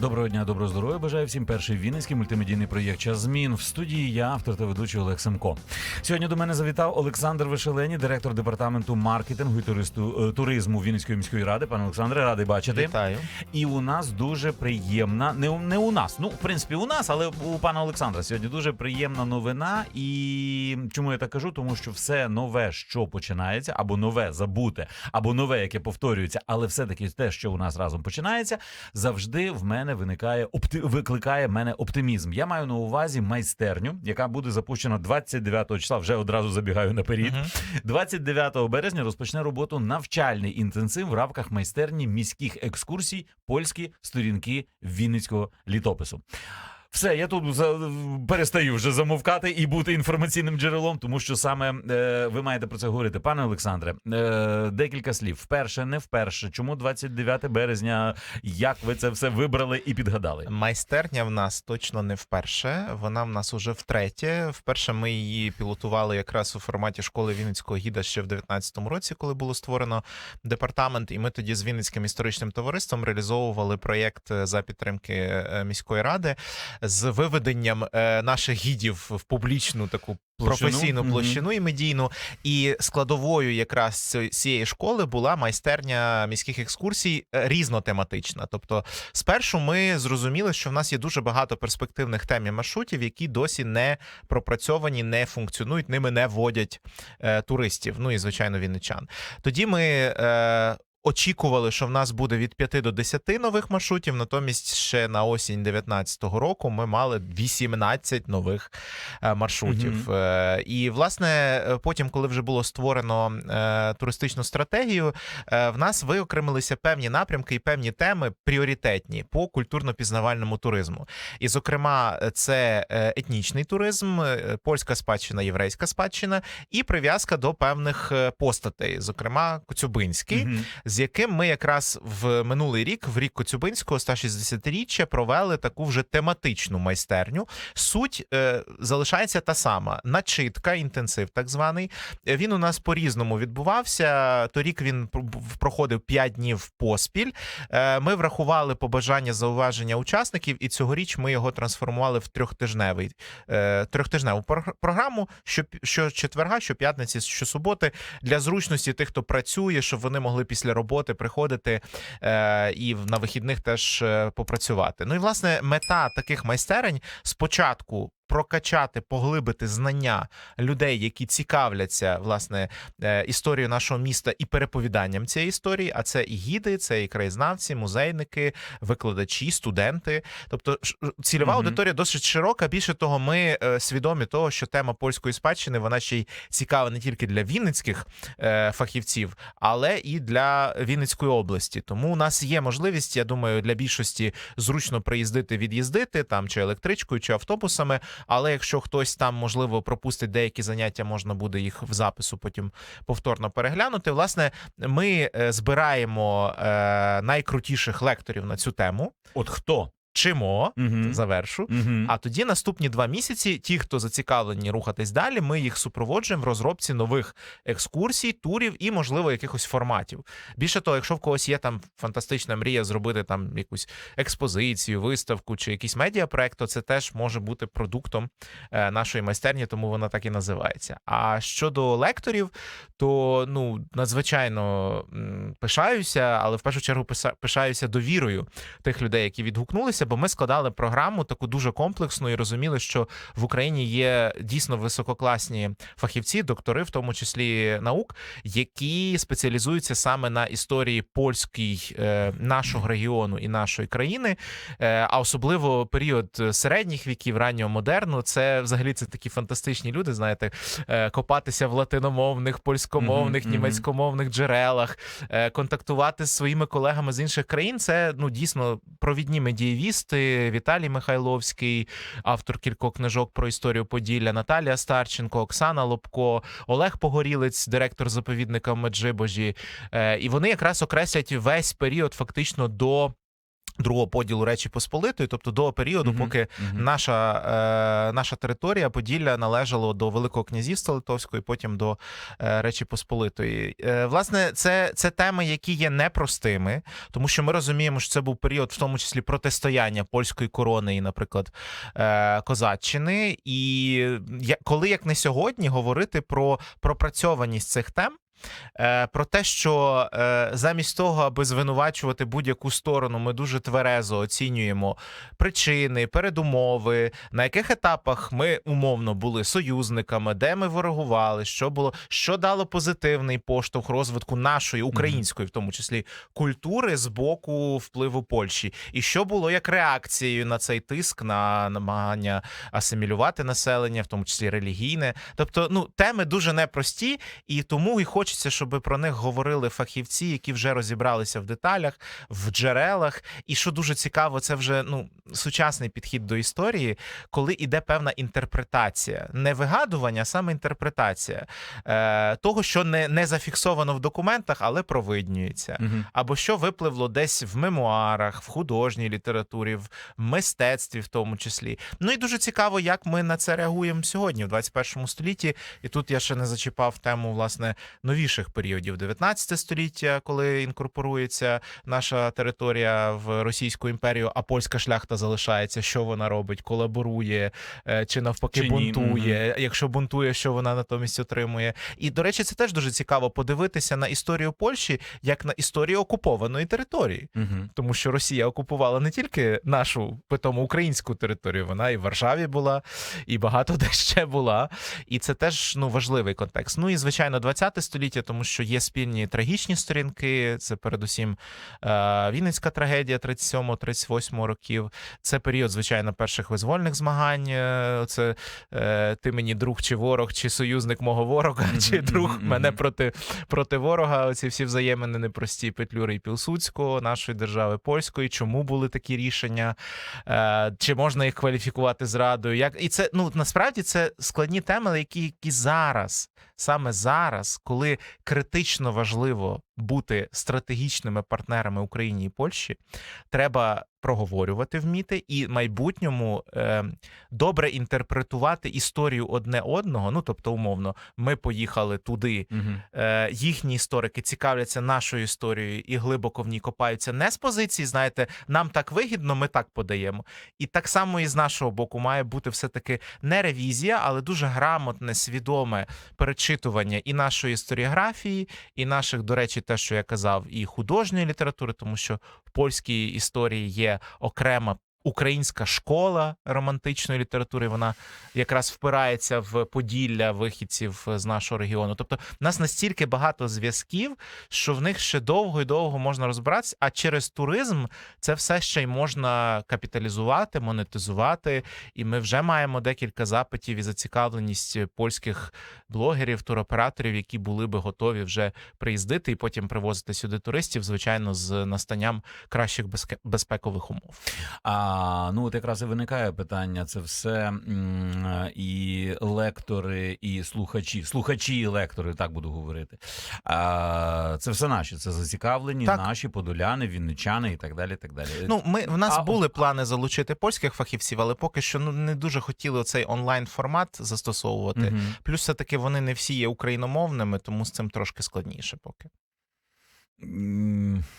Доброго дня, доброго здоров'я. Бажаю всім перший вінницький мультимедійний проєкт «Час змін. В студії я, автор та ведучий Олег Семко. Сьогодні до мене завітав Олександр Вишелені, директор департаменту маркетингу і туристу, е, туризму Вінницької міської ради. Пане Олександре, радий бачити. Вітаю. І у нас дуже приємна, не, у- не у нас, ну в принципі, у нас, але у пана Олександра сьогодні дуже приємна новина. І чому я так кажу? Тому що все нове, що починається, або нове забуте, або нове, яке повторюється, але все-таки те, що у нас разом починається, завжди в мене виникає опти... викликає мене оптимізм. Я маю на увазі майстерню, яка буде запущена 29 числа. Вже одразу забігаю наперед. Мгм. 29 березня розпочне роботу навчальний інтенсив в рамках майстерні міських екскурсій польські сторінки Вінницького літопису. Все, я тут за- перестаю вже замовкати і бути інформаційним джерелом, тому що саме е, ви маєте про це говорити. Пане Олександре, е, декілька слів. Вперше, не вперше. Чому 29 березня? Як ви це все вибрали і підгадали? Майстерня в нас точно не вперше. Вона в нас уже втретє. Вперше ми її пілотували якраз у форматі школи Вінницького гіда ще в 19-му році, коли було створено департамент. І ми тоді з Вінницьким історичним товариством реалізовували проєкт е, за підтримки е, міської ради з виведенням е, наших гідів в публічну таку. Площину? Професійну площину і медійну, і складовою якраз цієї школи була майстерня міських екскурсій е, різнотематична. Тобто, спершу ми зрозуміли, що в нас є дуже багато перспективних тем і маршрутів, які досі не пропрацьовані, не функціонують, ними не водять е, туристів. Ну і звичайно, вінничан. Тоді ми. Очікували, що в нас буде від 5 до 10 нових маршрутів. Натомість ще на осінь 2019 року ми мали 18 нових е, маршрутів. Е, І власне е, потім, коли вже було створено туристичну стратегію, в нас виокремилися певні напрямки і певні теми пріоритетні по культурно-пізнавальному туризму. І, зокрема, це етнічний туризм, польська спадщина, єврейська спадщина і прив'язка до певних постатей, зокрема Коцюбинський Мгм. З яким ми якраз в минулий рік, в рік Коцюбинського 160-річчя, провели таку вже тематичну майстерню. Суть е, залишається та сама: начитка, інтенсив, так званий. Е, Він у нас по-різному відбувався. Торік він проходив 5 днів поспіль. Е, Ми врахували побажання зауваження учасників, і цьогоріч ми його трансформували в трьохтижневий е, трьохтижневу програму. Що що четверга, що п'ятниці, що суботи для зручності тих, хто працює, щоб вони могли після роботи приходити е, і на вихідних теж е, попрацювати. Ну і власне мета таких майстерень спочатку. Прокачати, поглибити знання людей, які цікавляться власне е, історією нашого міста і переповіданням цієї історії. А це і гіди, це і краєзнавці, музейники, викладачі, студенти. Тобто цільова Мгм. аудиторія досить широка. Більше того, ми е, свідомі того, що тема польської спадщини вона ще й цікава не тільки для вінницьких е, фахівців, але і для Вінницької області. Тому у нас є можливість, я думаю, для більшості зручно приїздити, від'їздити там чи електричкою, чи автобусами. Але якщо хтось там можливо пропустить деякі заняття, можна буде їх в запису потім повторно переглянути. Власне, ми е, збираємо е, найкрутіших лекторів на цю тему, От хто? Вчимо. Мгм. Завершу. Мгм. А тоді наступні два місяці, ті, хто зацікавлені рухатись далі, ми їх супроводжуємо в розробці нових екскурсій, турів і, можливо, якихось форматів. Більше того, якщо в когось є там фантастична мрія зробити там якусь експозицію, виставку чи якийсь медіапроект, то це теж може бути продуктом е, нашої майстерні, тому вона так і називається. А щодо лекторів, то ну надзвичайно пишаюся, але в першу чергу пишаюся довірою тих людей, які відгукнулися, бо ми складали програму таку дуже комплексну і розуміли, що в Україні є дійсно висококласні фахівці, доктори, в тому числі наук, які спеціалізуються саме на історії польській е, нашого регіону і нашої країни. Е, а особливо період середніх віків, раннього модерну, це взагалі це такі фантастичні люди. Знаєте, е, копатися в латиномовних, польськомовних, Мгм, мгм. німецькомовних джерелах, е, контактувати з своїми колегами з інших країн. Це ну дійсно провідні медієвісти. Віталій Михайловський, автор кількох книжок про історію Поділля, Наталія Старченко, Оксана Лобко, Олег Погорілець, директор заповідника Меджибожі. Е, І вони якраз окреслять весь період фактично до другого поділу Речі Посполитої, тобто до періоду, Мгм. поки Мгм. наша, е, наша територія Поділля належала до Великого князівства Литовського і потім до е, Речі Посполитої. Е, власне, це, це теми, які є непростими, тому що ми розуміємо, що це був період, в тому числі протистояння польської корони і, наприклад, е, козаччини. І я, коли як не сьогодні говорити про пропрацьованість цих тем. Е, Про те, що е, замість того, аби звинувачувати будь-яку сторону, ми дуже тверезо оцінюємо причини, передумови, на яких етапах ми умовно були союзниками, де ми ворогували, що було, що дало позитивний поштовх розвитку нашої української, в тому числі культури з боку впливу Польщі, і що було як реакцією на цей тиск, на намагання асимілювати населення, в тому числі релігійне. Тобто, ну теми дуже непрості, і тому і хочеться, щоб про них говорили фахівці, які вже розібралися в деталях, в джерелах. І що дуже цікаво, це вже ну сучасний підхід до історії, коли іде певна інтерпретація, не вигадування, а саме інтерпретація е, того, що не, не зафіксовано в документах, але провиднюється. Мгм. Або що випливло десь в мемуарах, в художній літературі, в мистецтві, в тому числі. Ну і дуже цікаво, як ми на це реагуємо сьогодні, в 21 столітті. І тут я ще не зачіпав тему власне новіших періодів 19 століття, коли інкорпорується наша територія в Російську імперію, а польська шляхта залишається. Що вона робить? Колаборує е, чи навпаки Чи бунтує? Якщо бунтує, що вона натомість отримує? І до речі, це теж дуже цікаво подивитися на історію Польщі як на історію окупованої території. Мгм. Тому що Росія окупувала не тільки нашу питому українську територію, вона і в Варшаві була, і багато де ще була. І це теж ну важливий контекст. Ну і звичайно, 20 століття, тому що є спільні трагічні сторінки. Це передусім е, Вінницька трагедія 37-38 років. Це період, звичайно, перших визвольних змагань. Е, Це е, ти мені друг чи ворог, чи союзник мого ворога, чи друг мене проти, проти ворога. Оці всі взаємини непрості Петлюри і Пілсудського, нашої держави польської. Чому були такі рішення? Чи можна їх кваліфікувати зрадою? Як і це ну насправді це складні теми, які, які зараз, саме зараз, коли критично важливо бути стратегічними партнерами Україні і Польщі, треба проговорювати вміти і в майбутньому е, добре інтерпретувати історію одне одного. Ну тобто, умовно, ми поїхали туди. Мгм. Е, їхні історики цікавляться нашою історією і глибоко в ній копаються не з позиції, знаєте, нам так вигідно, ми так подаємо. І так само і з нашого боку має бути все-таки не ревізія, але дуже грамотне, свідоме перечитування і нашої історіографії, і наших, до речі, те, що я казав, і художньої літератури, тому що в польській історії є окрема. Українська школа романтичної літератури, вона якраз впирається в Поділля вихідців з нашого регіону. Тобто, в нас настільки багато зв'язків, що в них ще довго і довго можна розбиратися. А через туризм це все ще й можна капіталізувати, монетизувати. І ми вже маємо декілька запитів і зацікавленість польських блогерів, туроператорів, які були би готові вже приїздити і потім привозити сюди туристів, звичайно, з настанням кращих безпекових умов. А ну от якраз і виникає питання: це все і лектори, і слухачі, слухачі і лектори, так буду говорити. А, це все наші, це зацікавлені, Так. наші подоляни, вінничани і так далі. Так далі. Ну, ми в нас А, були плани залучити польських фахівців, але поки що ну не дуже хотіли цей онлайн формат застосовувати. Мгм. Плюс, все таки вони не всі є україномовними, тому з цим трошки складніше. Поки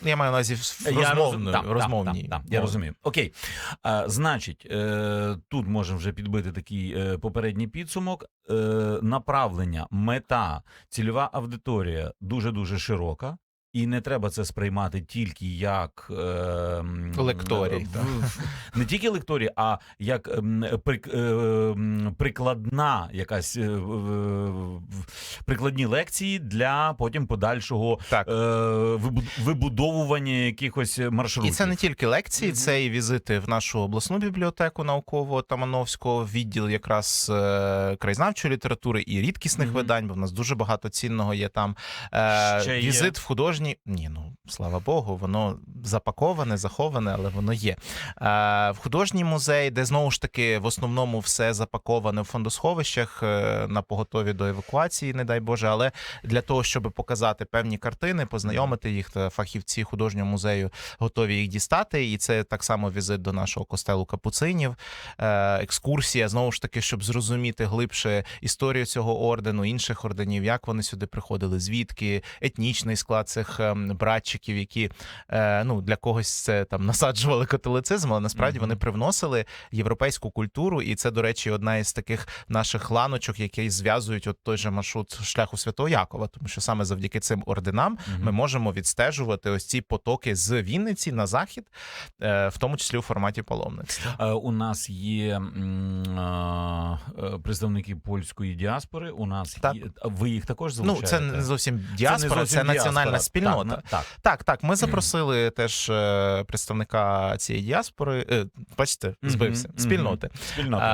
я маю на увазі в Я так, да, так, так, я розумію. Окей. А, значить, е, тут можемо вже підбити такий е, попередній підсумок. Е, направлення, мета, цільова аудиторія дуже дуже широка. І не треба це сприймати тільки як е, Лекторій, не тільки лекторій, а як ем, прик, е, прикладна якась е, прикладні лекції для потім подальшого Так. е, вибудовування якихось маршрутів. І це не тільки лекції, це і візити в нашу обласну бібліотеку наукового Тамановського, відділ якраз е, краєзнавчої літератури і рідкісних Мгм. видань, бо в нас дуже багато цінного є там. Е, Ще є. візит в художні художній, ні, ну слава Богу, воно запаковане, заховане, але воно є. Е, в художній музей, де знову ж таки в основному все запаковане в фондосховищах е, на поготові до евакуації, не дай Боже, але для того, щоб показати певні картини, познайомити їх, фахівці художнього музею готові їх дістати. І це так само візит до нашого костелу капуцинів, е, екскурсія знову ж таки, щоб зрозуміти глибше історію цього ордену, інших орденів, як вони сюди приходили, звідки етнічний склад цих ем, братчиків, які е, ну для когось це там насаджували католицизм, але насправді Мгм. вони привносили європейську культуру, і це, до речі, одна із таких наших ланочок, які зв'язують от той же маршрут шляху Святого Якова, тому що саме завдяки цим орденам Мгм. ми можемо відстежувати ось ці потоки з Вінниці на захід, е, в тому числі у форматі паломництва. Е, У нас є представники польської діаспори. У нас Так. є ви їх також Ну, це не зовсім діаспора, це, зовсім національна діаспора. спільнота. Так, так. Так, так. Ми запросили теж е, представника цієї діаспори. е, Бачите, збився Мгм, спільноти. мгм. Спільнота.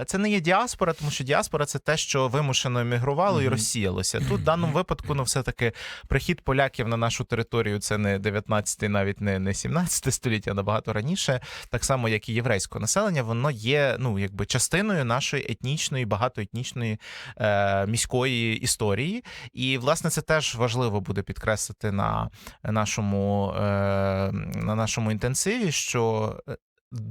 А, Це не є діаспора, тому що діаспора це те, що вимушено емігрувало і розсіялося. Тут в даному випадку, ну, все таки прихід поляків на нашу територію це не 19, навіть не, не 17 століття, а набагато раніше, так само як і єврейського населення, воно є ну якби частиною нашої етнічної, багатоетнічної е, міської історії. І власне це теж важливо буде підкреслити на нашому, е, на нашому інтенсиві, що.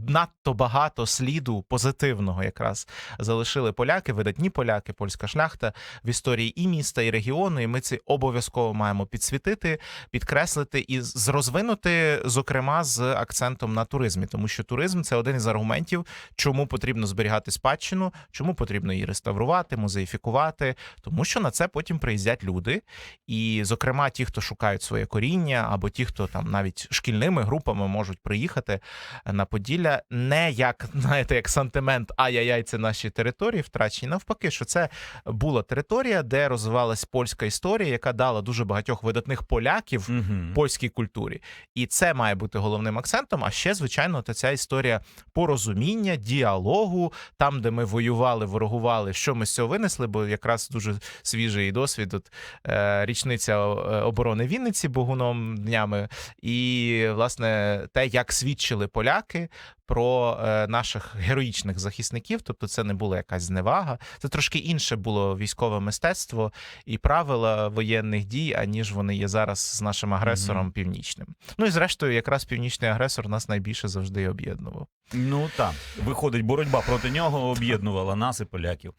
Надто багато сліду позитивного якраз залишили поляки, видатні поляки, польська шляхта в історії і міста, і регіону. І ми це обов'язково маємо підсвітити, підкреслити і розвинути, зокрема, з акцентом на туризмі, тому що туризм це один із аргументів, чому потрібно зберігати спадщину, чому потрібно її реставрувати, музеїфікувати, тому що на це потім приїздять люди. І, зокрема, ті, хто шукають своє коріння, або ті, хто там навіть шкільними групами можуть приїхати на Поділля, не як знаєте, як сантимент ай-яй-яй, це наші території втрачені. Навпаки, що це була територія, де розвивалась польська історія, яка дала дуже багатьох видатних поляків Мгм. польській культурі. І це має бути головним акцентом. А ще, звичайно, то ця історія порозуміння, діалогу, там, де ми воювали, ворогували, що ми з цього винесли, бо якраз дуже свіжий досвід. От, е, річниця е, оборони Вінниці Богуном днями, і власне те, як свідчили поляки. Про е, наших героїчних захисників, тобто це не була якась зневага, це трошки інше було військове мистецтво і правила воєнних дій, аніж вони є зараз з нашим агресором Мгм. північним. Ну і зрештою, якраз північний агресор нас найбільше завжди об'єднував. Ну так, виходить, боротьба проти нього об'єднувала нас і поляків.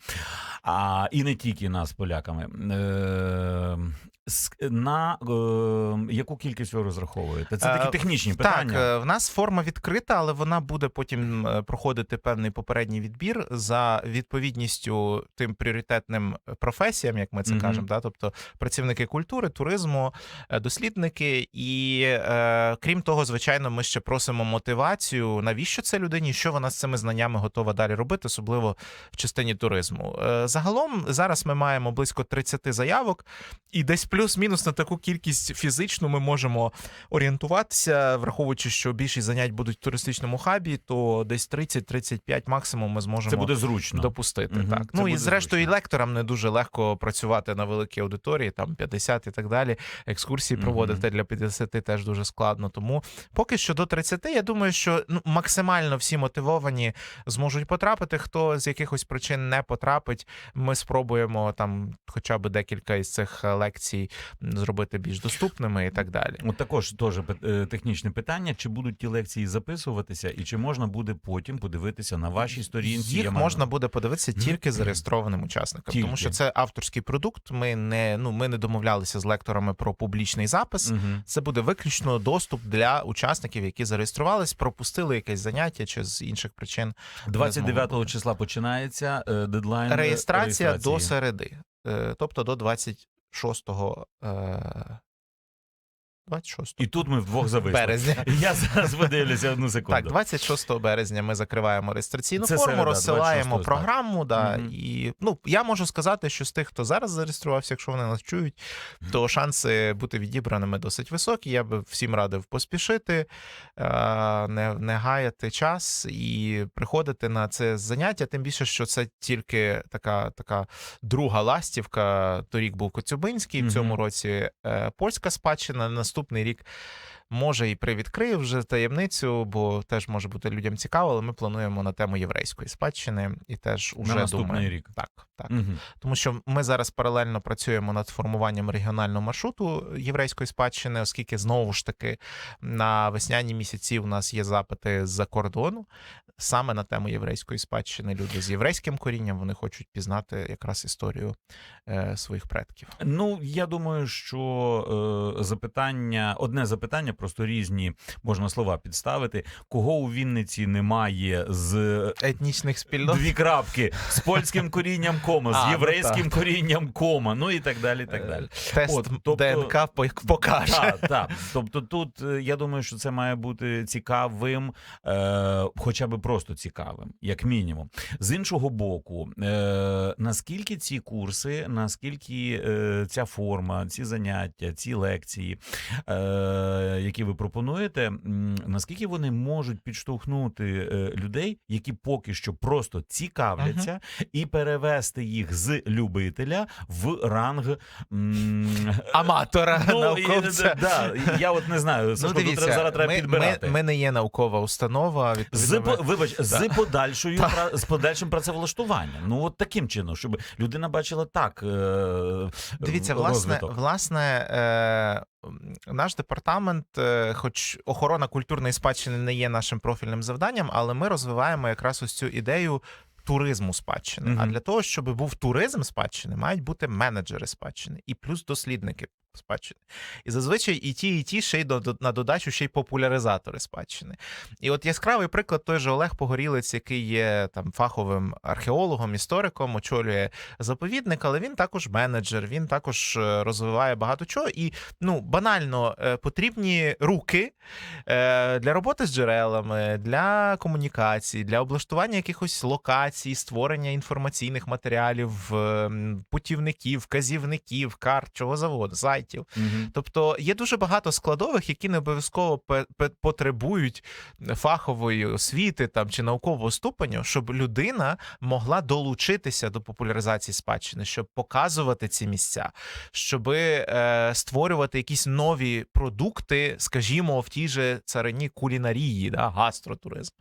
А і не тільки нас, поляками. Е, на е, яку кількість ви розраховуєте? Це такі Е, технічні питання. Так, е, в нас форма відкрита, але вона буде потім е, проходити певний попередній відбір за відповідністю тим пріоритетним професіям, як ми це Мгм. кажемо. Да? Тобто працівники культури, туризму, дослідники. І е, крім того, звичайно, ми ще просимо мотивацію. Навіщо це людині? Що вона з цими знаннями готова далі робити, особливо в частині туризму. Е, загалом зараз ми маємо близько 30 заявок, і десь плюс-мінус на таку кількість фізичну ми можемо орієнтуватися, враховуючи, що більшість занять будуть в туристичному хабі, то десь 30-35 максимум ми зможемо Це буде зручно. допустити. Мгм, Так це ну і зрештою, і лекторам не дуже легко працювати на великій аудиторії, там 50 і так далі. Екскурсії Мгм. проводити для 50 теж дуже складно. Тому поки що до 30, я думаю, що ну максимально всі мотивовані зможуть потрапити. Хто з якихось причин не потрапить, ми спробуємо там, хоча б декілька із цих е, лекцій зробити більш доступними і так далі. От також теж е, технічне питання: чи будуть ті лекції записуватися, і чи можна буде потім подивитися на вашій сторінці? Їх можна буде подивитися тільки зареєстрованим учасникам, тому що це авторський продукт. Ми не ну ми не домовлялися з лекторами про публічний запис. Мгм. Це буде виключно доступ для учасників, які зареєструвались, пропустили якесь заняття чи з інших причин. 29 бути. числа починається е, дедлайн Реєстрація до середи, Е, тобто до 26 е, 26 І тут ми вдвох зависли. березня. Я зараз подивлюся одну секунду. Так, 26 березня ми закриваємо реєстраційну Це форму, середа, розсилаємо 26-го, програму. Да, Мгм. І ну я можу сказати, що з тих, хто зараз зареєструвався, якщо вони нас чують, то шанси бути відібраними досить високі. Я би всім радив поспішити, е, не, не гаяти час і приходити на це заняття. Тим більше, що це тільки така, така друга ластівка. Торік був Коцюбинський, в цьому році е, польська спадщина. Наступний рік може і привідкрию вже таємницю, бо теж може бути людям цікаво, але ми плануємо на тему єврейської спадщини і теж уже наступний думаємо. рік. Так, так. Мгм. Тому що ми зараз паралельно працюємо над формуванням регіонального маршруту єврейської спадщини, оскільки знову ж таки на весняні місяці у нас є запити з-за кордону. Саме на тему єврейської спадщини люди з єврейським корінням вони хочуть пізнати якраз історію е, своїх предків. Ну, я думаю, що е, запитання, одне запитання, просто різні можна слова підставити. Кого у Вінниці немає з Етнічних спільнот. дві крапки з польським корінням кома, з ну єврейським так. корінням кома, ну і так далі. так Е, далі. Тест От, тобто- ДНК по- покаже. Так, так. Тобто тут е, я думаю, що це має бути цікавим, е, хоча б просто цікавим, як мінімум. З іншого боку, е, наскільки ці курси, наскільки е, ця форма, ці заняття, ці лекції, е, які ви пропонуєте, наскільки вони можуть підштовхнути е, людей, які поки що просто цікавляться, і перевести їх з любителя в ранг м, Аматора, Ну, науковця. і, да, я от не знаю, Сашко, тут треба, зараз треба ми, підбирати. Ми, ми не є наукова установа. Відповідно, по- ми- вибач, з подальшою з подальшим працевлаштуванням. Ну от таким чином, щоб людина бачила так. Е, Дивіться, власне, власне, е, наш департамент, е, хоч охорона культурної спадщини не є нашим профільним завданням, але ми розвиваємо якраз ось цю ідею. Туризму спадщини. А для того, щоб був туризм спадщини, мають бути менеджери спадщини і плюс дослідники спадщини. І зазвичай і ті, і ті ще й до, на додачу ще й популяризатори спадщини. І от яскравий приклад той же Олег Погорілець, який є там фаховим археологом, істориком, очолює заповідник, але він також менеджер, він також е, розвиває багато чого. І ну банально е, потрібні руки е, для роботи з джерелами, для комунікації, для облаштування якихось локацій, створення інформаційних матеріалів, е, путівників, вказівників, карт, чого заводу, сайтів. Мгм. Тобто є дуже багато складових, які не обов'язково потребують фахової освіти там чи наукового ступеню, щоб людина могла долучитися до популяризації спадщини, щоб показувати ці місця, щоб е, створювати якісь нові продукти, скажімо, в тій же царині кулінарії, да, гастротуризм,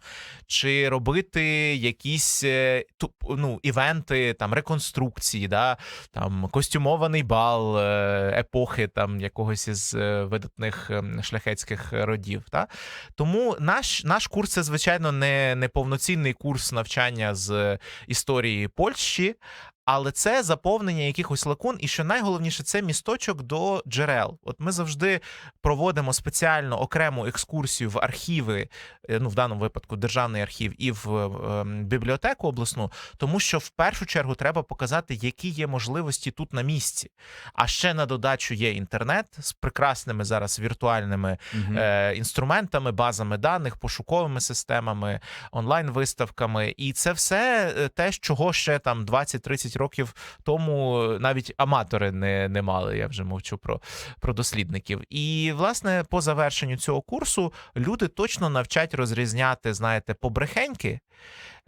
чи робити якісь е, ну, івенти, там реконструкції, да, там костюмований бал е, епохи там якогось із е, видатних ем, шляхетських родів. Та? Тому наш, наш курс це, звичайно, не, не повноцінний курс навчання з історії Польщі. Але це заповнення якихось лакун, і що найголовніше, це місточок до джерел. От ми завжди проводимо спеціально окрему екскурсію в архіви, е, ну в даному випадку державний архів, і в ем, бібліотеку обласну, тому що в першу чергу треба показати, які є можливості тут на місці. А ще на додачу є інтернет з прекрасними зараз віртуальними е, інструментами, базами даних, пошуковими системами, онлайн-виставками. І це все е, те, чого ще там 20-30 років тому навіть аматори не, не мали. Я вже мовчу про, про дослідників. І власне по завершенню цього курсу люди точно навчать розрізняти, знаєте, побрехеньки.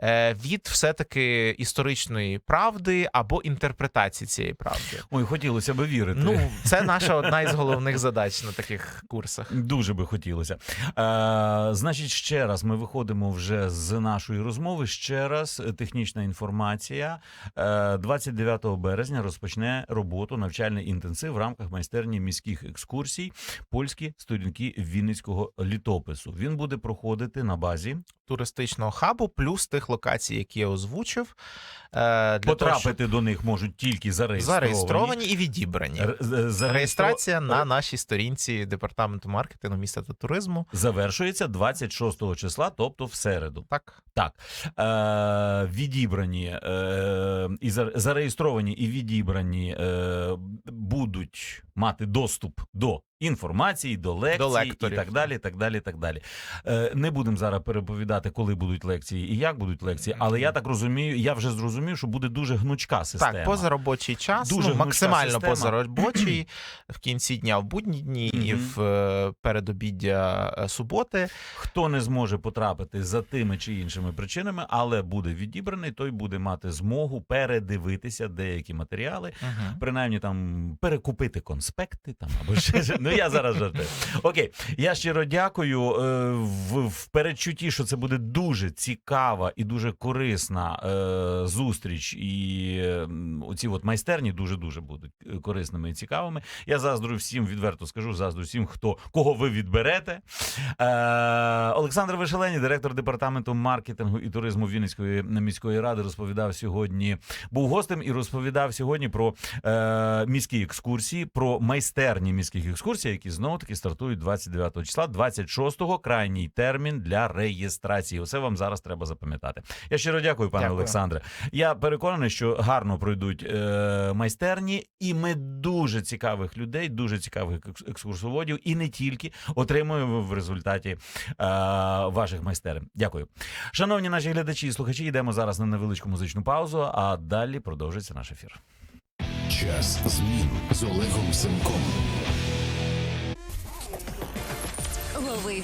Е, Від все-таки історичної правди або інтерпретації цієї правди. Ой, хотілося б вірити. Ну, це наша одна із головних задач на таких курсах. Дуже би хотілося. Е, значить, ще раз ми виходимо вже з нашої розмови. Ще раз е, технічна інформація. Е, 29 березня розпочне роботу навчальний інтенсив в рамках майстерні міських екскурсій польські сторінки Вінницького літопису. Він буде проходити на базі. туристичного хабу, плюс тих локацій, які я озвучив. е, Для Потрапити того, щоб до них можуть тільки зареєстровані. зареєстровані і відібрані. Р- Реєстрація на нашій сторінці департаменту маркетингу міста та туризму. завершується 26 числа, тобто в середу. Так, Так, е, відібрані е, і зареєстровані і відібрані е, будуть мати доступ до інформації, до лекцій До і так далі. так далі, так далі. Е, не будемо зараз переповідати, коли будуть лекції і як будуть лекції, але я так розумію, я вже зрозумів, що буде дуже гнучка система. Так, позаробочий час, Дуже ну, максимально система. позаробочий в кінці дня в будні дні і в е, передобіддя е, суботи. Хто не зможе потрапити за тими чи іншими причинами, але буде відібраний, той буде мати змогу передивитися деякі матеріали, принаймні там перекупити конспекти там або ще. ну я зараз жартую. Окей, я щиро дякую. Е, В, в передчутті, що це буде дуже цікава і дуже корисна е, зустріч, і е, оці от майстерні дуже дуже будуть е, корисними і цікавими. Я заздрю всім, відверто скажу, заздрю всім, хто кого ви відберете. Е, Олександр Вишелені, директор департаменту маркетингу і туризму Вінницької міської ради, розповідав сьогодні. Був гостем і розповідав сьогодні про е, міські екскурсії, про майстерні міських екскурсій, які знову таки стартують 29 числа, 26-го крайній термін для реєстрації. Усе вам зараз треба запам'ятати. Я щиро дякую, пане Дякую. Олександре. Я переконаний, що гарно пройдуть е, майстерні, і ми дуже цікавих людей, дуже цікавих екскурсоводів, і не тільки отримуємо в результаті е, ваших майстерень. Дякую, шановні наші глядачі і слухачі. Йдемо зараз на невеличку музичну паузу, а далі продовжиться наш ефір. Час змін з Олегом Семком.